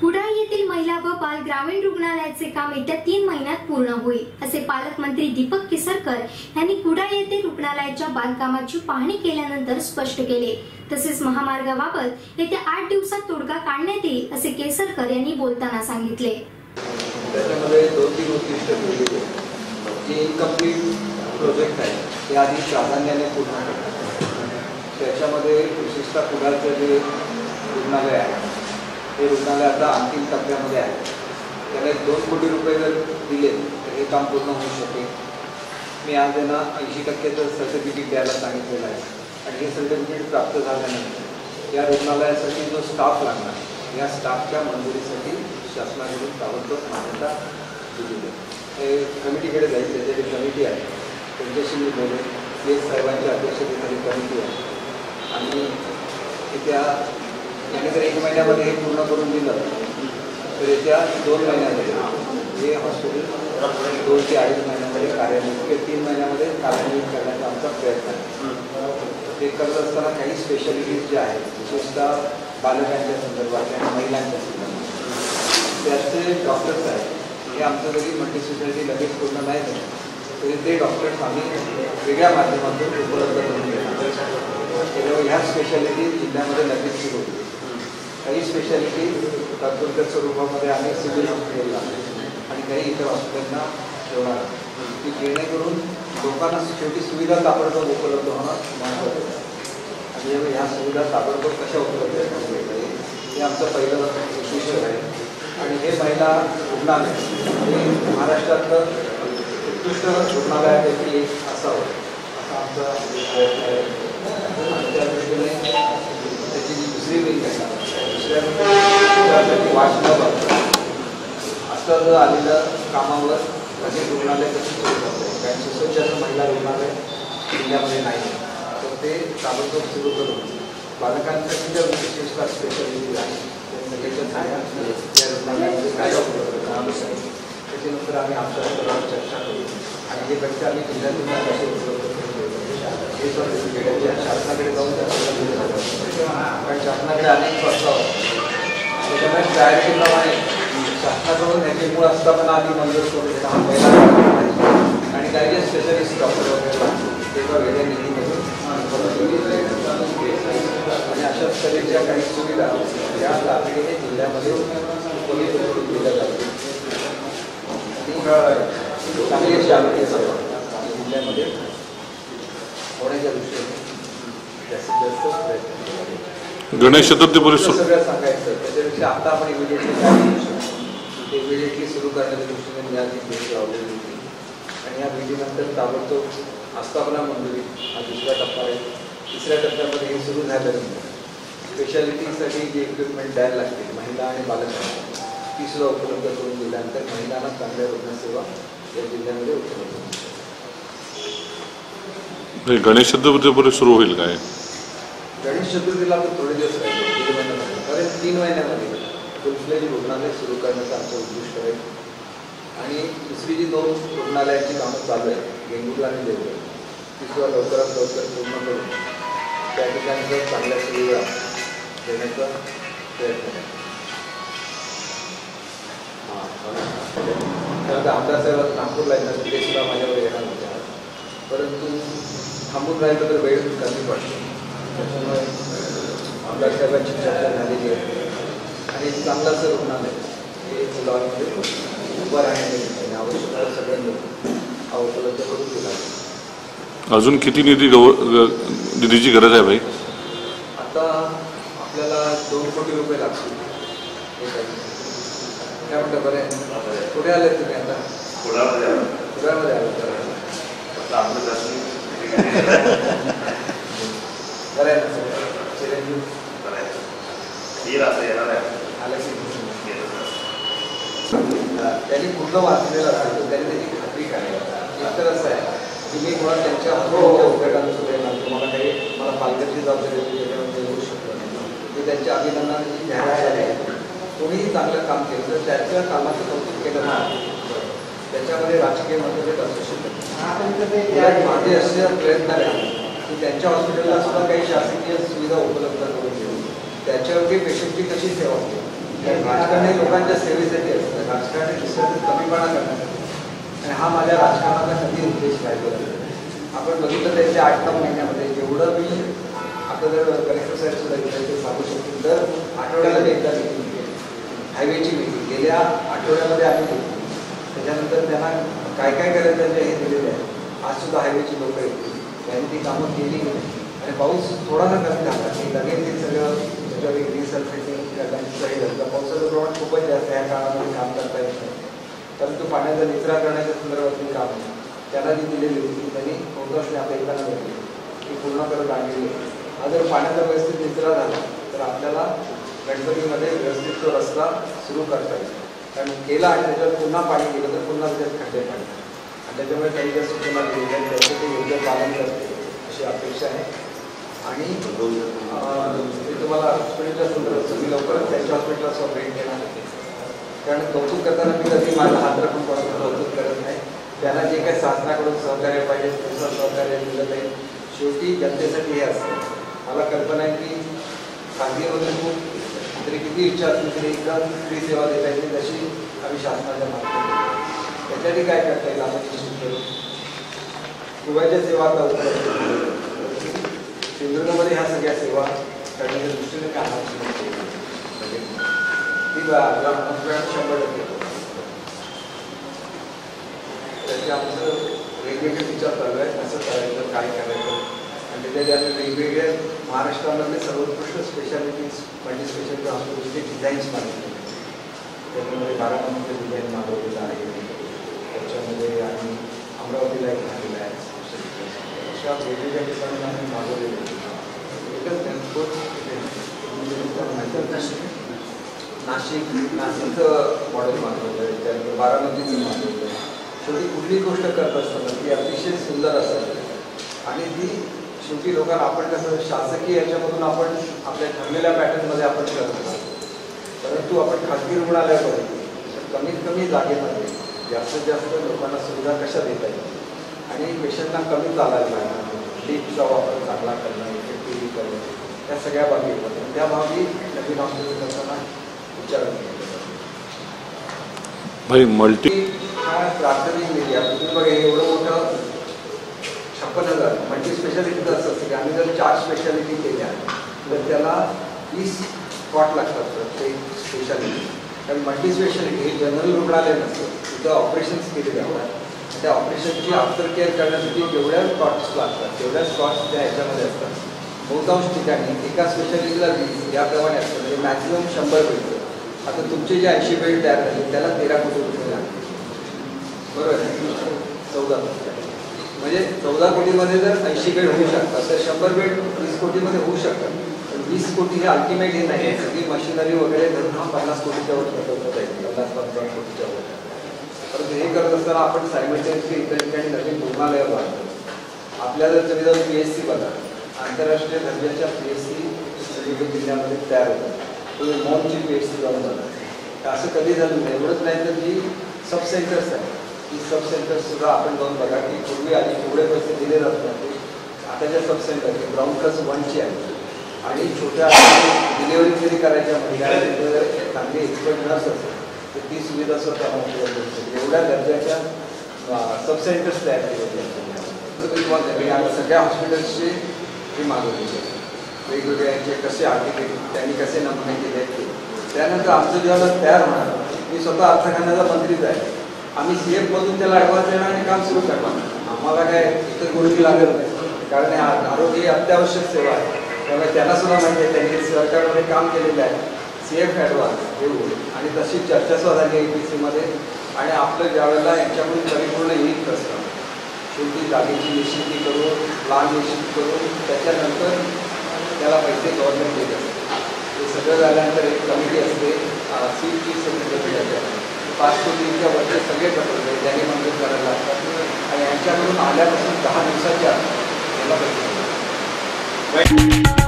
कुडाळ येथील महिला व बाल ग्रामीण रुग्णालयाचे काम येत्या तीन महिन्यात पूर्ण होईल असे पालकमंत्री दीपक केसरकर यांनी कुडाळ येथे रुग्णालयाच्या बांधकामाची पाहणी केल्यानंतर स्पष्ट केले. तसेच महामार्गाबाबत येत्या आठ दिवसात तोडगा काढण्यात येईल असे केसरकर यांनी बोलताना सांगितले. त्याच्यामध्ये दोन तीन उद्दिष्ट ठेवलेली जे इनकम्प्लीट प्रोजेक्ट आहे. ते आधी प्राधान्याने पूर्ण करतात. त्याच्यामध्ये विशेषतः कुडाळचं जे रुग्णालय आहे हे रुग्णालय आता अंतिम टप्प्यामध्ये आहे. त्याला एक दोन कोटी रुपये जर दिले तर हे काम पूर्ण होऊ शकेल. मी आज त्यांना ऐंशी टक्क्याचं सर्टिफिकेट द्यायला सांगितलेलं आहे. आणि हे सर्टिफिकेट प्राप्त झाल्यानंतर या रुग्णालयासाठी जो स्टाफ लागणार या स्टाफच्या मंजुरीसाठी शासनाकडून ताबडतोब मान्यता दिलेली हे कमिटीकडे जाईल त्याच्याकडे कमिटी आहे त्यांच्याशी मी बोलेन. पी एस साहेबांच्या अध्यक्षतेखाली कमिटी आहे. आणि त्या त्यांनी जर एक महिन्यामध्ये हे पूर्ण करून दिलं. तर येत्या दोन महिन्यामध्ये हे हॉस्पिटल दोन ते अडीच महिन्यामध्ये कार्यान्वित किंवा तीन महिन्यामध्ये कार्यान्वित करण्याचा आमचा प्रयत्न आहे. ते करत असताना काही स्पेशालिटीज ज्या आहेत विशेषतः बालकांच्या संदर्भात आणि महिलांच्या संदर्भात त्याचे डॉक्टर्स आहेत हे आमचं जरी मल्टी स्पेशालिटी लगेच पूर्ण नाही झालं. तरी ते डॉक्टर्स आम्ही वेगळ्या माध्यमातून उपलब्ध करून देणार. त्याच्यामुळे ह्या स्पेशालिटी जिल्ह्यामध्ये लगेच सुरू होतील. काही स्पेशालिटी तात्पुरत्या स्वरूपामध्ये आम्ही सिव्हिल हॉस्पिटलला आणि काही इतर हॉस्पिटलना ठेवणार की जेणेकरून लोकांना शेवटी सुविधा ताबडतोब उपलब्ध होणं महत्त्वाचं आहे. आणि ह्या सुविधा ताबडतोब कशा उपलब्ध आहेत हे आमचं पहिलं उद्दिष्ट आहे. आणि हे पहिला रुग्णालय हे महाराष्ट्रातलं उत्कृष्ट रुग्णालयापैकी एक असावं. असा आमचा प्रयत्न आहे. आणि त्या दृष्टीने त्याची जी दुसरी विंग आहे दुसऱ्यासाठी वाचलं वाट असं जर आलेलं कामावर अनेक रुग्णालय कसे सुरू करते कारण सुसज्ज महिला रुग्णालय जिल्ह्यामध्ये नाही तर ते ताबडतोब सुरू करून बालकांसाठी ज्या विशेषतः स्पेशालिटी आहे त्या रुग्णालयामध्ये काय उपलब्ध त्याच्यानंतर आम्ही आमच्या स्तरावर चर्चा करू आणि हे बच्चे आम्ही जिल्ह्यातून कसे उपलब्ध करून हे शासनाकडे जाऊन त्या शासनाकडे अनेक प्रस्ताव त्याच्यामुळे प्रायोरिटीप्रमाणे शासनाकडून त्याचे मूळ असताना आधी मंजूर करून देणं हा पहिला आणि काही जे स्पेशलिस्ट डॉक्टर वगैरे लागतील, ते वेगळ्या निधीमधून आणि अशा तऱ्हेच्या काही सुविधा या तातडीने जिल्ह्यामध्ये उपलब्ध दिल्या जातील चांगली अशी आरोग्य सेवा जिल्ह्यामध्ये होण्याच्या दृष्टीने जास्तीत जास्त प्रयत्न केला जाईल. गणेश चतुर्थीपूर्वी एवढं सु- सगळं सांगायचं. त्याच्यापेक्षा आता आपण इमिडिएटली काय करू शकतो? ते इमिडिएटली सुरू करण्याच्या दृष्टीने लावलेली होती आणि या भेटीनंतर ताबडतोब आस्थापना मंजुरी हा दुसरा टप्पा आहे. तिसऱ्या टप्प्यामध्ये हे सुरू झाल्यानंतर स्पेशालिटीसाठी जे इक्विपमेंट द्यायला लागतील महिला आणि बालकांना ती सुद्धा उपलब्ध करून दिल्यानंतर महिलांना चांगल्या रुग्णसेवा या जिल्ह्यामध्ये उपलब्ध गणेश सुरू होईल काय? गणेश चतुर्थीला तर थोडे दिवस राहिले दीड महिना राहिले. कारण तीन महिन्यामध्ये फुलफ्लेज रुग्णालय सुरू करण्याचं आमचं उद्दिष्ट आहे. आणि दुसरी जी दोन रुग्णालयाची कामं चालू आहेत वेंगुर्ला आणि देवगड ती सुद्धा लवकरात लवकर पूर्ण करून त्या ठिकाणी चांगल्या सुविधा देण्याचा प्रयत्न आहे. हां आमदार साहेब नागपूरला येतात तिथे सुद्धा माझ्यावर येणार होत्या. परंतु थांबून राहिलं तर वेळ कमी पडतो. त्याच्यामुळे आमदार साहेबांची चर्चा झालेली आहे. आणि एक चांगलं असं रुग्णालय हे मुलांमध्ये उभं राहण्यासाठी आवश्यक सगळ्यांनी उपलब्ध करून दिला अजून किती निधी गव ग- निधीची गरज आहे भाई? आता आपल्याला दोन कोटी रुपये लागतील. काय म्हणता बरं? कुठे आले तुम्ही आता? कुडाळमध्ये आले. तर बरं आहे की त्यांनी पूर्ण वाचलेलं असेल तर त्यांनी त्याची खात्री करायला एक तर असं आहे की मी मुळात त्यांच्या हॉस्पिटलच्या उद्घाटनाला सुद्धा येणार तुम्हाला काही मला पालकांची जबाबदारी होती त्याच्यामध्ये येऊ शकतो मी त्यांच्या अभिनंदनाची झाली आहे. कोणीही चांगलं काम केलं तर त्याच्या कामाचं कौतुक केलं नाही त्याच्यामध्ये राजकीय मतभेद असू शकत उलट माझे असे प्रयत्न आहे की त्यांच्या हॉस्पिटलला सुद्धा काही शासकीय सुविधा उपलब्ध करून देऊ. त्याच्यावरती पेशंटची कशी सेवा होते? कारण राजकारण हे लोकांच्या सेवेसाठी असतं राजकारण दुसऱ्याचं कमीपणा करण्यासाठी. आणि हा माझ्या राजकारणाचा कधी उद्देश राहिलेला आपण बघितलं त्याच्या आठ नऊ महिन्यामध्ये जेवढं मी आता जर कलेक्टर साहेब सुद्धा ते सांगू शकतो. तर आठवड्याला एकदा मिटिंग केली हायवेची मीटिंग गेल्या आठवड्यामध्ये आम्ही घेतली त्याच्यानंतर त्यांना काय काय करायचं त्यांचे हे दिलेलं आहे. आज सुद्धा हायवेची लोक येतील. त्यांनी ती कामं केली आणि पाऊस थोडासा कमी झाला. की लगेच ते सगळं त्याच्यावर एक रिसर्फेसिंग सही झालं. पावसाचं प्रमाण खूपच जास्त आहे या काळामध्ये काम करता येत नाही. परंतु पाण्याचा निचरा करण्याच्या संदर्भातील काम. त्याला जी दिलेली होती त्यांनी कोणताच नाही आता एकाला भेटली ती पूर्ण करत आणलेली हा जर पाण्याचा व्यवस्थित निचरा झाला तर आपल्याला गणपतीमध्ये व्यवस्थित तो रस्ता सुरू करता येईल. कारण केला आणि त्याच्यावर पुन्हा पाणी गेलं तर पुन्हा त्याच्यात खड्डे पाणी आणि त्याच्यामुळे काही ज्या सूचना दिलेल्या त्याचं ते योग्य पालन करते अशी अपेक्षा आहे. आणि मी तुम्हाला हॉस्पिटलच्या संदर्भात मी लवकरच त्यांच्या हॉस्पिटलला भेट देणार आहे. कारण कौतुक करताना मी कधी माझा हात राखून कोणाचं कौतुक करत नाही. त्यांना जे काही शासनाकडून सहकार्य पाहिजे त्याचं सहकार्य दिलं जाईल. शेवटी जनतेसाठी हे असतं. मला कल्पना आहे की खाजगीमध्ये खूप तरी किती इच्छा असली तरी एकदम फ्री सेवा देता येते तशी आम्ही शासनाच्या माध्यमातून त्याच्यासाठी काय करता येईल आम्ही निश्चित करू. दुबाईच्या सेवा आता उपलब्ध सिंधुदुर्गमध्ये ह्या सगळ्या सेवा करण्याच्या दृष्टीने काय म्हणजे ती शंभर टक्के. त्याचे आमचं वेगवेगळे विचार चालू आहेत. कसं करायचं काय करायचं? आणि त्याच्यात आम्ही वेगवेगळ्या महाराष्ट्रामधले सर्वोत्कृष्ट स्पेशालिटीज म्हणजे स्पेशालिटी हॉस्पिटलचे डिझाईन्स मागितले त्याच्यामध्ये बारामतीचे डिझाईन मागवलेलं आहे त्याच्यामध्ये आम्ही अमरावतीला एक झालेलं आहे. अशा वेगवेगळ्या ठिकाणी आम्ही मागवलेले एकच ट्रान्सपोर्ट नाशिक नाशिकचं मॉडेल मागवलं आहे. त्यानंतर बारामतीचं मागवलं आहे. शेवटी कुठली गोष्ट करत असताना ती अतिशय सुंदर असतात आणि ती शेवटी लोकांना आपण कसं शासकीय याच्यामधून आपण आपल्या ठरलेल्या पॅटर्नमध्ये आपण करत असतो. परंतु आपण खाजगी रुग्णालयामध्ये कमीत कमी जागेमध्ये जास्तीत जास्त लोकांना सुविधा कशा देता येईल आणि पेशंटना कमी चालायला लिफ्टचा वापर चांगला करणं इफेक्टिव्ह करणं त्या सगळ्या बाबी येतात त्या बाबी नवीन हॉस्पिटल करताना विचारात भाई मल्टी हा प्राथमिक एरिया तुम्ही बघा एवढं मोठं छप्पन हज़ार मल्टी स्पेशालिटीचं असं असतं की आम्ही जर चार स्पेशालिटी केल्या तर त्याला वीस स्पॉट लागतात प्रत्येक स्पेशालिटी कारण मल्टी स्पेशालिटी जनरल रुग्णालय नसतं. तिथं ऑपरेशन्स केले जातात त्या ऑपरेशनची आफ्टर केअर करण्यासाठी जेवढ्या स्पॉट्स लागतात तेवढ्या स्पॉट्स त्या ह्याच्यामध्ये असतात. बहुतांश ठिकाणी एका स्पेशालिटीला वीस याप्रमाणे असतं. म्हणजे मॅक्झिमम शंभर बेड आता तुमचे जे ऐंशी बेड तयार झाले त्याला तेरा कोटी रुपये लागतील बरोबर आहे? चौदा म्हणजे चौदा कोटीमध्ये जर ऐंशी बेड होऊ शकतात तर शंभर बेड वीस कोटीमध्ये होऊ शकतात. पण वीस कोटी हे अल्टिमेट हे नाही. आहे सगळी मशिनरी वगैरे धरून हा पन्नास कोटीच्या वर खर्च येईल पन्नास पंचावन्न कोटीच्या वर. परंतु हे करत असताना आपण सायमल्टेनियसली इतर ठिकाणी नवीन रुग्णालय बांधतो आपल्याला तुम्ही जर पी एच सी बघा आंतरराष्ट्रीय दर्जाच्या पी एच सी सिंधुदुर्ग जिल्ह्यामध्ये तयार होतात. तुम्ही मॉमची पी एच सी जाऊन बघा. असं कधी झालं नाही. एवढंच नाही तर जी सब सेंटर्स आहेत ती सब सेंटर्ससुद्धा आपण जाऊन बघा की पूर्वी आधी एवढे पैसे दिले जात नव्हते. आताच्या सब सेंटर ग्राउंड प्लस वनची आहे आणि छोट्या डिलिव्हरी जरी करायच्या महिला चांगली एक्सपर्ट नर्स असेल तर ती सुविधा स्वतः उपलब्ध एवढ्या दर्जाच्या सब सेंटर्स तयार केलेले आहेत तुम्हाला आता सगळ्या हॉस्पिटल्सची ही मागवलेली आहे वेगवेगळे यांचे कसे आर्टिकेट त्यांनी कसे नमुने केले ते. त्यानंतर आमचं जेव्हा तयार होणार मी स्वतः अर्थखान्याचा मंत्रीच आहे. आम्ही सी एफमधून त्याला ॲडव्हान्स देणार आणि काम सुरू करणार. आम्हाला काय इतर गोष्टी लागत नाही. कारण आरोग्य ही अत्यावश्यक सेवा आहे. त्यामुळे त्यांना सुद्धा माहिती आहे त्यांनी सरकारमध्ये काम केलेलं आहे. सी एफ ॲडव्हान्स देऊ आणि तशी चर्चा सुद्धा झाली ए पी सीमध्ये आणि आपलं ज्यावेळेला यांच्याकडून परिपूर्ण येईल कसं शेवटी जागेची निश्चिती करून प्लान निश्चित करून त्याच्यानंतर त्याला पैसे गव्हर्नमेंट देत असते. हे सगळं झाल्यानंतर एक कमिटी असते सीटची समिती पाच कोटींच्या वरचे सगळे प्रकल्प त्यांनी मंजूर करायला लागतात. आणि यांच्याकडून आल्यापासून दहा दिवसाच्या त्याला पैसे